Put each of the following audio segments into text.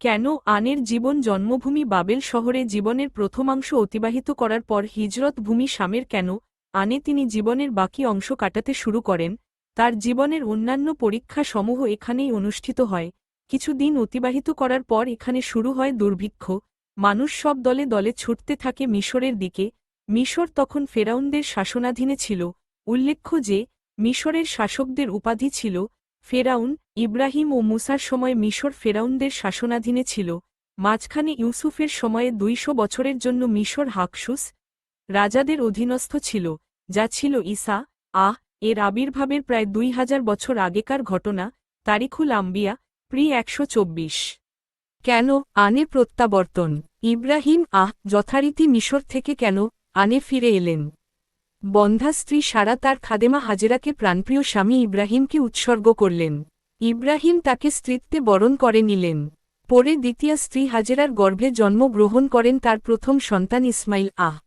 কেন আনের জীবন জন্মভূমি বাবেল শহরে জীবনের প্রথমাংশ অতিবাহিত করার পর হিজরত ভূমি শামের কেন? আনে তিনি জীবনের বাকি অংশ কাটাতে শুরু করেন। তার জীবনের অন্যান্য পরীক্ষা সমূহ এখানেই অনুষ্ঠিত হয়। কিছু দিন অতিবাহিত করার পর এখানে শুরু হয় দুর্ভিক্ষ। মানুষ সব দলে দলে ছুটতে থাকে মিশরের দিকে। মিশর তখন ফেরাউনদের শাসনাধীনে ছিল। উল্লেখ্য যে, মিশরের শাসকদের উপাধি ছিল ফেরাউন ইব্রাহিম ও মুসার সময় মিশর ফেরাউনদের শাসনাধীনে ছিল, মাঝখানে ইউসুফের সময়ে দুইশো বছরের জন্য মিশর হাকসুস রাজাদের অধীনস্থ ছিল, যা ছিল ঈসা আহ এর আবির্ভাবের প্রায় দুই হাজার বছর আগেকার ঘটনা, তারিখুল আম্বিয়া, প্রি একশো চব্বিশ। কেন আনে প্রত্যাবর্তন? ইব্রাহিম, আহ, যথারীতি মিশর থেকে কেন আনে ফিরে এলেন? বন্ধা স্ত্রী সারা তার খাদেমা হাজেরাকে প্রাণপ্রিয় স্বামী ইব্রাহিমকে উৎসর্গ করলেন। ইব্রাহিম তাকে স্ত্রীত্বে বরণ করে নিলেন। পরে দ্বিতীয় স্ত্রী হাজেরার গর্ভে জন্মগ্রহণ করেন তার প্রথম সন্তান ইসমাইল। আহ!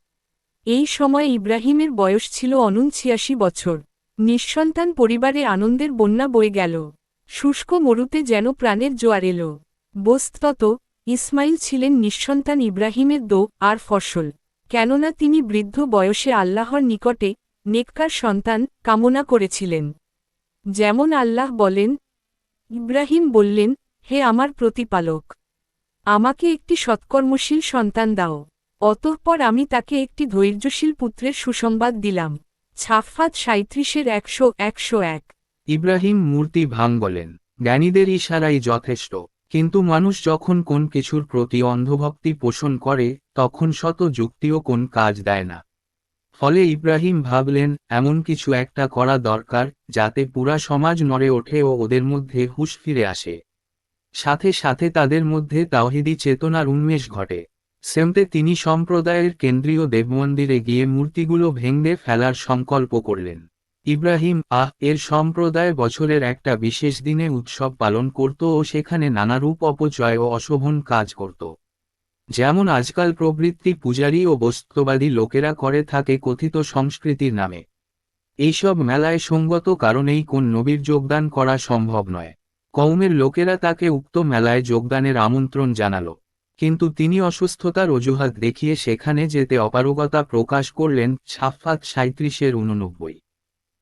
এই সময়ে ইব্রাহিমের বয়স ছিল অনূনছিয়াশি বছর। নিঃসন্তান পরিবারে আনন্দের বন্যা বয়ে গেল। শুষ্ক মরুতে যেন প্রাণের জোয়ার এল। বস্তত ইসমাইল ছিলেন নিঃসন্তান ইব্রাহিমের দো আর ফসল। কেননা তিনি বৃদ্ধ বয়সে আল্লাহর নিকটে নেককার সন্তান কামনা করেছিলেন। যেমন আল্লাহ বলেন ইব্রাহিম বললেন, হে আমার প্রতিপালক, আমাকে একটি সৎকর্মশীল সন্তান দাও। অতঃপর আমি তাকে একটি ধৈর্যশীল পুত্রের সুসংবাদ দিলাম। ছাফাত সাঁত্রিশের একশো একশো এক। ইব্রাহিম মূর্তি ভাঙ বলেন জ্ঞানীদের ইশারাই যথেষ্ট। কিন্তু মানুষ যখন কোন কিছুর প্রতি অন্ধভক্তি পোষণ করে, তখন শত যুক্তিও কোন কাজ দেয় না। ফলে ইব্রাহিম ভাবলেন, এমন কিছু একটা করা দরকার, যাতে পুরা সমাজ নড়ে ওঠে ও ওদের মধ্যে হুশ ফিরে আসে। সাথে সাথে তাদের মধ্যে তাওহিদি চেতনার উন্মেষ ঘটে। সেমতে তিনি সম্প্রদায়ের কেন্দ্রীয় দেবমন্দিরে গিয়ে মূর্তিগুলো ভেঙে ফেলার সংকল্প করলেন। ইব্রাহিম, আহ, এর সম্প্রদায় বছরের একটা বিশেষ দিনে উৎসব পালন করত ও সেখানে নানারূপ অপচয় ও অশোভন কাজ করত। যেমন আজকাল প্রবৃত্তি পূজারী ও বস্তুবাদী লোকেরা করে থাকে কথিত সংস্কৃতির নামে। এইসব মেলায় সঙ্গত কারণেই কোন নবীর যোগদান করা সম্ভব নয়। কৌমের লোকেরা তাকে উক্ত মেলায় যোগদানের আমন্ত্রণ জানাল। কিন্তু তিনি অসুস্থতার অজুহাত দেখিয়ে সেখানে যেতে অপারগতা প্রকাশ করলেন ছাফাত সাঁত্রিশের উননব্বই।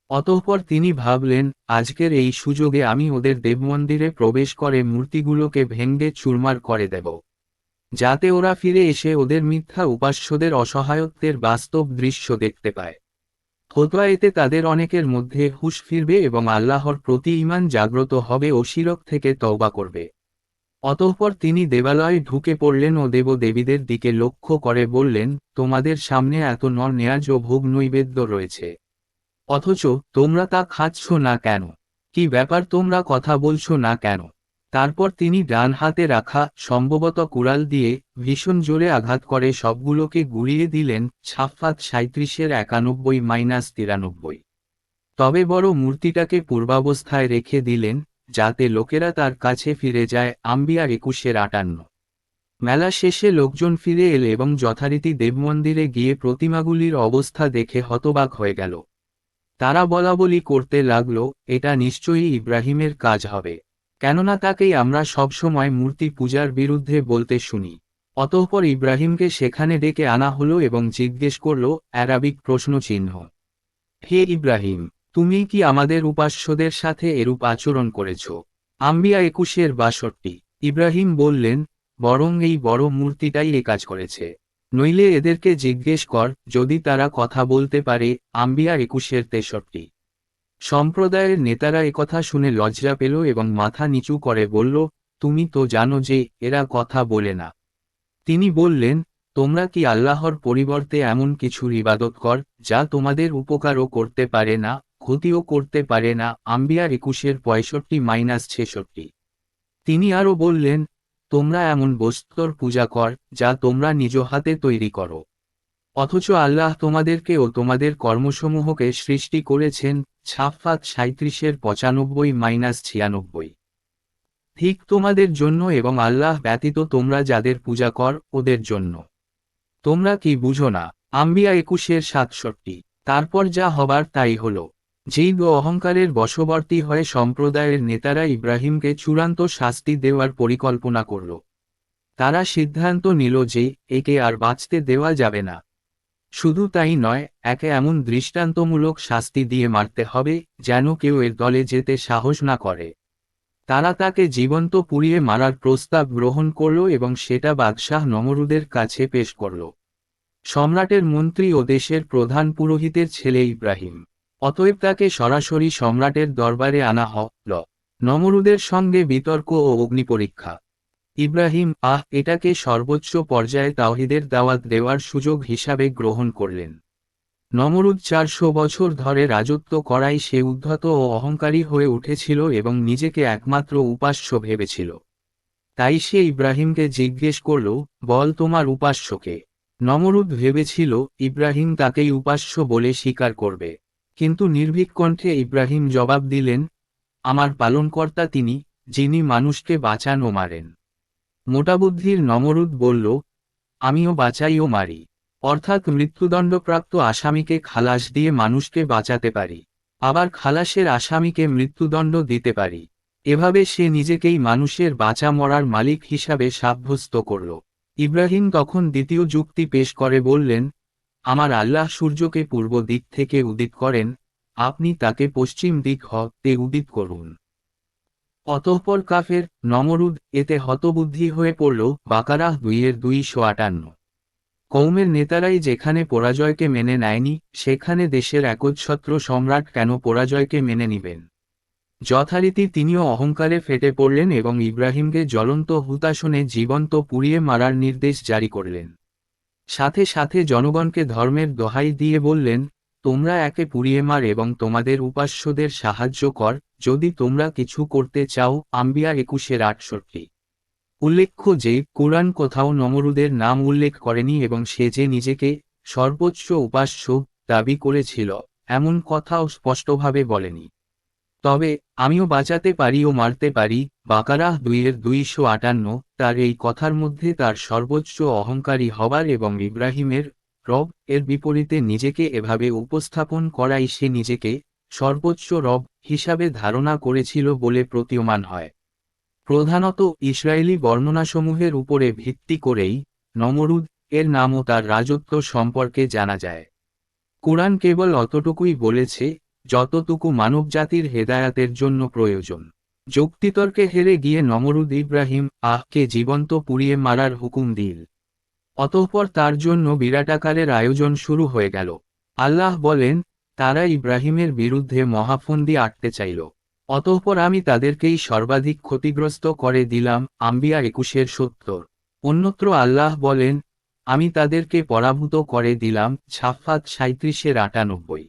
অতঃপর তিনি ভাবলেন, আজকের এই সুযোগে আমি ওদের দেবমন্দিরে প্রবেশ করে মূর্তিগুলোকে ভেঙ্গে চুরমার করে দেব। যাতে ওরা ফিরে এসে ওদের মিথ্যা উপাস্যদের অসহায়ত্বের বাস্তব দৃশ্য দেখতে পায়। হতোয়া এতে তাদের অনেকের মধ্যে হুশ ফিরবে এবং আল্লাহর প্রতি ইমান জাগ্রত হবে ও শিরক থেকে তওবা করবে। অতঃপর তিনি দেবালয়ে ঢুকে পড়লেন ও দেবদেবীদের দিকে লক্ষ্য করে বললেন, তোমাদের সামনে এত নর নেয়াজ ও ভোগ নৈবেদ্য রয়েছে। অথচ তোমরা তা খাচ্ছ না কেন? কি ব্যাপার তোমরা কথা বলছো না কেন? তারপর তিনি ডান হাতে রাখা সম্ভবত কুড়াল দিয়ে ভীষণ জোরে আঘাত করে সবগুলোকে গুড়িয়ে দিলেন ছাফাত সাঁত্রিশের একানব্বই মাইনাস তিরানব্বই। তবে বড় মূর্তিটাকে পূর্বাবস্থায় রেখে দিলেন যাতে লোকেরা তার কাছে ফিরে যায় আম্বিয়ার একুশের আটান্ন। মেলা শেষে লোকজন ফিরে এলে এবং যথারীতি দেবমন্দিরে গিয়ে প্রতিমাগুলির অবস্থা দেখে হতবাক হয়ে গেল। তারা বলাবলি করতে লাগল, এটা নিশ্চয়ই ইব্রাহিমের কাজ হবে। কেননা তাকেই আমরা সবসময় মূর্তি পূজার বিরুদ্ধে বলতে শুনি। অতঃপর ইব্রাহিমকে সেখানে ডেকে আনা হলো এবং জিজ্ঞেস করল, অ্যারাবিক প্রশ্নচিহ্ন। হে ইব্রাহিম, তুমি কি আমাদের উপাস্যদের সাথে এরূপ আচরণ করেছ? আম্বিয়া একুশের বাষট্টি। ইব্রাহিম বললেন, বরং এই বড় মূর্তিটাই এ কাজ করেছে। নইলে এদেরকে জিজ্ঞেস কর, যদি তারা কথা বলতে পারে, আম্বিয়া একুশের তেষট্টি। সম্প্রদায়ের নেতারা একথা শুনে লজ্জা পেল এবং মাথা নিচু করে বলল, তুমি তো জানো যে এরা কথা বলে না। তিনি বললেন, তোমরা কি আল্লাহর পরিবর্তে এমন কিছুর ইবাদত কর, যা তোমাদের উপকারও করতে পারে না, ক্ষতিও করতে পারে না? আম্বিয়ার একুশের পঁয়ষট্টি মাইনাস ছেষট্টি। তিনি আরও বললেন, তোমরা এমন বস্তুর পূজা কর, যা তোমরা নিজ হাতে তৈরি করো। অথচ আল্লাহ তোমাদেরকে ও তোমাদের কর্মসমূহকে সৃষ্টি করেছেন ছাফাত সাঁত্রিশের পঁচানব্বই মাইনাস ছিয়ানব্বই। ঠিক তোমাদের জন্য এবং আল্লাহ ব্যতীত তোমরা যাদের পূজা কর, ওদের জন্য। তোমরা কি বুঝো না, আম্বিয়া একুশের সাতষট্টি, তারপর যা হবার তাই হল। যেই গো অহংকারের বশবর্তী হয়ে সম্প্রদায়ের নেতারা ইব্রাহিমকে চূড়ান্ত শাস্তি দেওয়ার পরিকল্পনা করল। তারা সিদ্ধান্ত নিল যে একে আর বাঁচতে দেওয়া যাবে না। শুধু তাই নয়, একে এমন দৃষ্টান্তমূলক শাস্তি দিয়ে মারতে হবে যেন কেউ এর দলে যেতে সাহস না করে। তারা তাকে জীবন্ত পুড়িয়ে মারার প্রস্তাব গ্রহণ করল এবং সেটা বাদশাহ নমরুদের কাছে পেশ করল। সম্রাটের মন্ত্রী ও দেশের প্রধান পুরোহিতের ছেলে ইব্রাহিম। অতএব তাকে সরাসরি সম্রাটের দরবারে আনা হল নমরুদের সঙ্গে বিতর্ক ও অগ্নিপরীক্ষা। ইব্রাহিম, আহ, এটাকে সর্বোচ্চ পর্যায়ে তাওহিদের দাওয়াত দেওয়ার সুযোগ হিসাবে গ্রহণ করলেন। নমরুদ চারশো বছর ধরে রাজত্ব করাই সে উদ্ধত ও অহংকারী হয়ে উঠেছিল এবং নিজেকে একমাত্র উপাস্য ভেবেছিল। তাই সে ইব্রাহিমকে জিজ্ঞেস করল, বল তোমার উপাস্যকে? নমরুদ ভেবেছিল, ইব্রাহিম তাকেই উপাস্য বলে স্বীকার করবে। কিন্তু নির্ভীক কণ্ঠে ইব্রাহিম জবাব দিলেন, আমার পালনকর্তা তিনি, যিনি মানুষকে বাঁচান ও মারেন। মোটাবুদ্ধির নমরুদ বলল, আমিও বাঁচাই ও মারি। অর্থাৎ মৃত্যুদণ্ডপ্রাপ্ত আসামিকে খালাস দিয়ে মানুষকে বাঁচাতে পারি। আবার খালাসের আসামিকে মৃত্যুদণ্ড দিতে পারি। এভাবে সে নিজেকেই মানুষের বাঁচা মরার মালিক হিসাবে সাব্যস্ত করল। ইব্রাহিম তখন দ্বিতীয় যুক্তি পেশ করে, বললেন, আমার আল্লাহ সূর্যকে পূর্ব দিক থেকে উদিত করেন। আপনি তাকে পশ্চিম দিক হতে উদিত করুন। অতঃপর কাফের নমরুদ এতে হতবুদ্ধি হয়ে পড়ল বাকারাহ দুইয়ের দুইশো আটান্ন। কৌমের নেতারাই যেখানে পরাজয়কে মেনে নেয়নি, সেখানে দেশের একচ্ছত্র সম্রাট কেন পরাজয়কে মেনে নিবেন? যথারীতি তিনিও অহংকারে ফেটে পড়লেন এবং ইব্রাহিমকে জ্বলন্ত হুতাশনে জীবন্ত পুড়িয়ে মারার নির্দেশ জারি করলেন। সাথে সাথে জনগণকে ধর্মের দোহাই দিয়ে বললেন, তোমরা একে পুড়িয়ে মার এবং তোমাদের উপাস্যদের সাহায্য কর যদি তোমরা কিছু করতে চাও, আম্বিয়া একুশের আটষট্টি। উল্লেখ্য যে, কোরআন কোথাও নমরুদের নাম উল্লেখ করেনি এবং সে যে নিজেকে সর্বোচ্চ উপাস্য দাবি করেছিল, এমন কথাও স্পষ্টভাবে বলেনি। তবে, আমিও বাঁচাতে পারি ও মারতে পারি, বাকারাহ দুইয়ের দুইশো আটান্ন, তার এই কথার মধ্যে তার সর্বোচ্চ অহংকারী হবার এবং ইব্রাহিমের রব এর বিপরীতে নিজেকে এভাবে উপস্থাপন করাই সে নিজেকে সর্বোচ্চ রব হিসাবে ধারণা করেছিল বলে প্রতীয়মান হয়। প্রধানত ইসরায়েলি বর্ণনাসমূহের উপরে ভিত্তি করেই নমরুদ এর নাম ও তার রাজত্ব সম্পর্কে জানা যায়। কোরআন কেবল অতটুকুই বলেছে, যতটুকু মানবজাতির হেদায়াতের জন্য প্রয়োজন। যুক্তিতর্কে হেরে গিয়ে নমরুদ ইব্রাহিম আহকে জীবন্ত পুড়িয়ে মারার হুকুম দিল। অতঃপর তার জন্য বিরাটাকারের আয়োজন শুরু হয়ে গেল। আল্লাহ বলেন তারা ইব্রাহিমের বিরুদ্ধে মহাফন্দি আটতে চাইল। অতঃপর আমি তাদেরকেই সর্বাধিক ক্ষতিগ্রস্ত করে দিলাম, আম্বিয়া একুশের সত্তর। অন্যত্র আল্লাহ বলেন, আমি তাদেরকে পরাভূত করে দিলাম ছাফাত সাঁত্রিশের আটানব্বই।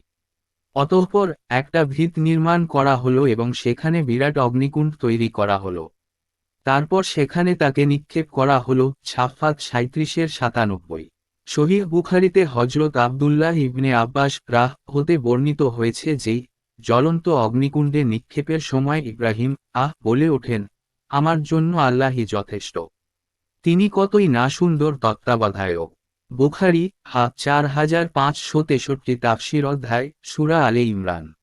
অতঃপর একটা ভিত নির্মাণ করা হলো এবং সেখানে বিরাট অগ্নিকুণ্ড তৈরি করা হলো। তারপর সেখানে তাকে নিক্ষেপ করা হলো ছাফাত সাঁত্রিশের সাতানব্বই। শহীদ বুখারিতে হজরত আবদুল্লাহ ইবনে আব্বাস রাহ হতে বর্ণিত হয়েছে যে, জ্বলন্ত অগ্নিকুণ্ডে নিক্ষেপের সময় ইব্রাহিম আহ বলে ওঠেন, আমার জন্য আল্লাহই যথেষ্ট। তিনি কতই না সুন্দর তত্ত্বাবধায়ক। বুখারি, হা, চার হাজার পাঁচশো তেষট্টি, তাফসির অধ্যায়, সুরা আলে ইমরান।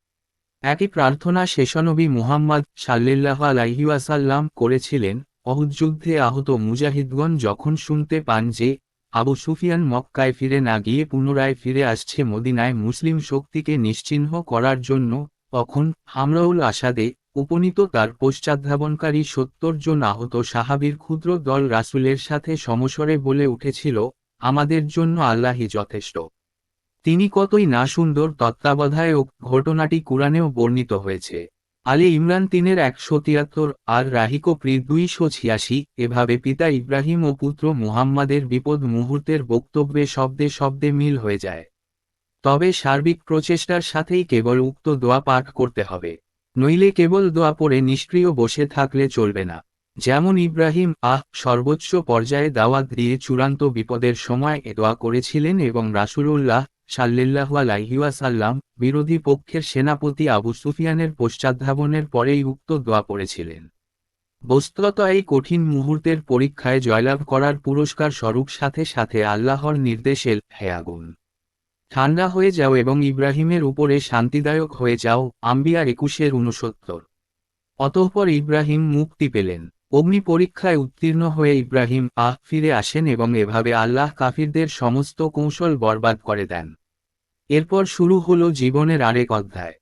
একই প্রার্থনা শেষনবী মুহাম্মদ সাল্লিল্লাহ আলাইহিওয়াসাল্লাম করেছিলেন। অহুযুদ্ধে আহত মুজাহিদগণ যখন শুনতে পান যে আবু সুফিয়ান মক্কায় ফিরে না গিয়ে পুনরায় ফিরে আসছে মদিনায় মুসলিম শক্তিকে নিশ্চিহ্ন করার জন্য, তখন হামরাউল আসাদে উপনীত তার পশ্চাদ্ধাবনকারী সত্তর জন আহত সাহাবির ক্ষুদ্র দল রাসুলের সাথে সমস্বরে বলে উঠেছিল, আমাদের জন্য আল্লাহই যথেষ্ট। তিনি কতই না সুন্দর তত্ত্বাবধায়ক ঘটনাটি কুরআনেও বর্ণিত হয়েছে। আলী ইমরান তিনের একশো তিয়াত্তর আর রাহিকো প্রি দুইশো ছিয়াশি। এভাবে পিতা ইব্রাহিম ও পুত্র মুহাম্মাদের বিপদ মুহূর্তের বক্তব্যে শব্দে শব্দে মিল হয়ে যায়। তবে সার্বিক প্রচেষ্টার সাথেই কেবল উক্ত দোয়া পাঠ করতে হবে। নইলে কেবল দোয়া পড়ে নিষ্ক্রিয় বসে থাকলে চলবে না। যেমন ইব্রাহিম, আহ, সর্বোচ্চ পর্যায়ে দাওয়াত দিয়ে চূড়ান্ত বিপদের সময় এ দোয়া করেছিলেন এবং রাসুলুল্লাহ সাল্লিল্লাহু বিরোধী পক্ষের সেনাপতি আবু সুফিয়ানের পশ্চাদ্ধাবনের পরেই উক্ত দোয়া পড়েছিলেন। বস্তুত এই কঠিন মুহূর্তের পরীক্ষায় জয়লাভ করার পুরস্কার স্বরূপ সাথে সাথে আল্লাহর নির্দেশে হে আগুন। ঠান্ডা হয়ে যাও এবং ইব্রাহিমের উপরে শান্তিদায়ক হয়ে যাও, আম্বিয়া একুশের উনসত্তর অতঃপর ইব্রাহিম মুক্তি পেলেন। অগ্নি পরীক্ষায় উত্তীর্ণ হয়ে ইব্রাহিম আহ ফিরে আসেন এবং এভাবে আল্লাহ কাফিরদের সমস্ত কৌশল বরবাদ করে দেন। এরপর শুরু হল জীবনের আরেক অধ্যায়।